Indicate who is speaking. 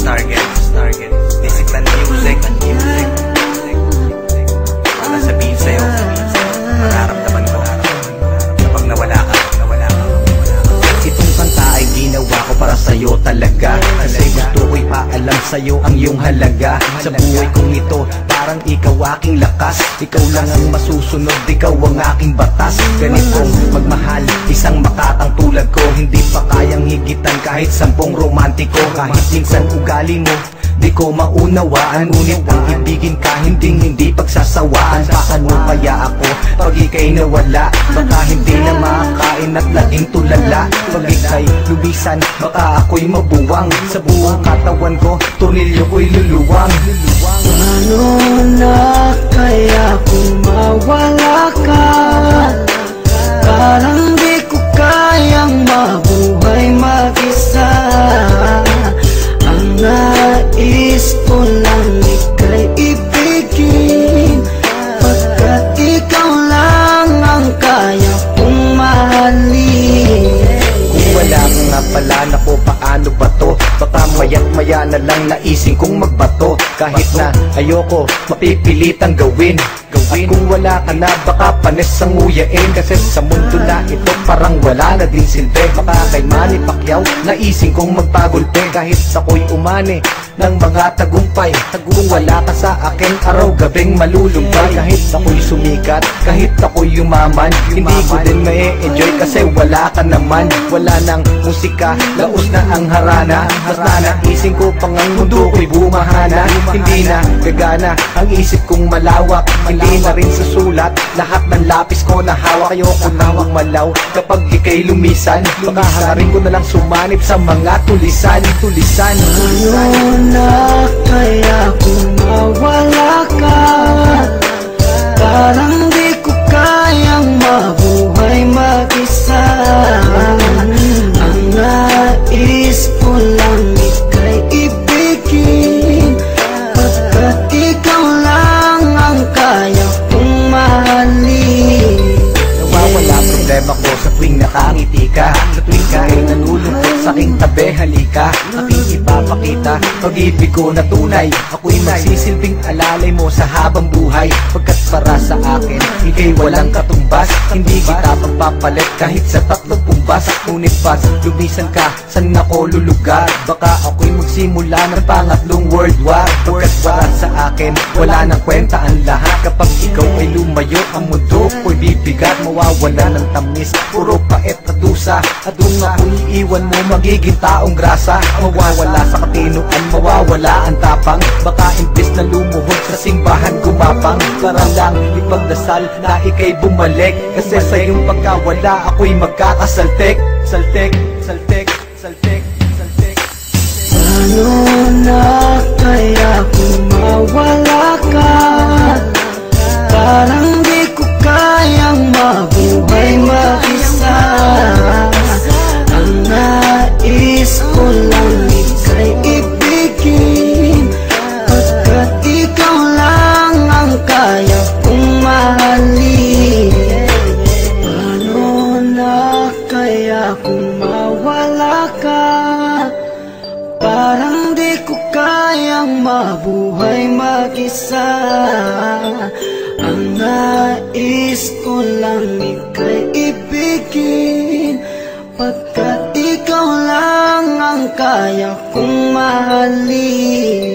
Speaker 1: Target, Target. Discipline music, music. Wala sabihin sa'yo, mararamdaman ko. Kapag nawala ka, nawala ka.
Speaker 2: Itong kanta ay ginawa ko para sa'yo talaga Kasi gusto paalam sa'yo ang iyong halaga. Sa buhay kong ito, parang ikaw aking lakas. Ikaw lang ang masusunod, ikaw ang aking batas. Ganitong magmahal, isang makatang tulad ko. Hindi pa kayang higitan kahit sampung romantiko. Kahit minsan ugali mo Di ko maunawaan Ngunit ang ibigin ka Hindi hindi pagsasawaan. Paano kaya ako Pag ika'y nawala? Baka hindi na makakain at laging tulala. Pag ika'y lubisan Baka ako'y mabuwang. Sa buong katawan ko Tornilyo ko'y luluwang.
Speaker 3: Paano na kaya kung mawala ka? Parang di
Speaker 2: pala Naku paano ba to? Baka mayat maya na lang naising kong magbato. Kahit na ayoko Mapipilitang gawin At kung wala ka na baka panes ang uyain Kasi sa mundo na ito parang wala na din silbi. Baka kay Manny Pacquiao Naising kong magpagulpe Kahit ako'y umani ng mga tagumpay Kung wala ka sa akin. Araw gabing malulumbay Kahit ako'y sumikat, kahit ako'y yumaman Hindi ko din may enjoy kasi wala ka naman. Wala nang musika, laos na ang harana. Mas nanaisin ko pang ang mundo ko'y bumahana. Hindi na gagana ang isip kong malawak. Hindi na rin sa sulat, lahat ng lapis ko na hawak Ayoko na malaw. Kapag ika'y lumisan Baka hangarin ko na lang sumanib sa mga tulisan Tulisan, tulisan
Speaker 3: Ano na kaya kung mawala
Speaker 2: nakangiti ka. Sa tuwing ka'y nalulungkot aking tabi. Halika Aking ipapakita pag-ibig ko na tunay. Ako'y magsisilbing alalay mo sa habang buhay. Pagkat para sa akin, ika'y walang katumbas. Hindi kita pagpapalit kahit sa tatlong pumbas Ngunit pas, lumisan ka, saan ako lulugar? Baka ako'y magsimula ng pangatlong world war. Pagkat para sa akin, wala nang kwenta ang lahat. Kapag ikaw ay lumayo, ang mundo ko'y bibigat. Mawawala ng tamis, puro pait at dusa At kung ako'y iiwan mo, magiging taong grasa. Mawawala sa katinuan, mawawala ang tapang. Baka imbis na lumuhod sa simbahan gumapang. Para lang ipagdasal na ika'y bumalik. Kasi sa iyong pagkawala, ako'y magkakasaltek Saltek, saltek, saltek, saltek
Speaker 3: Paano na mabuhay mag-isa. Ang nais ko lang ika'y ibigin. Pagkat ikaw lang ang kaya kong mahalin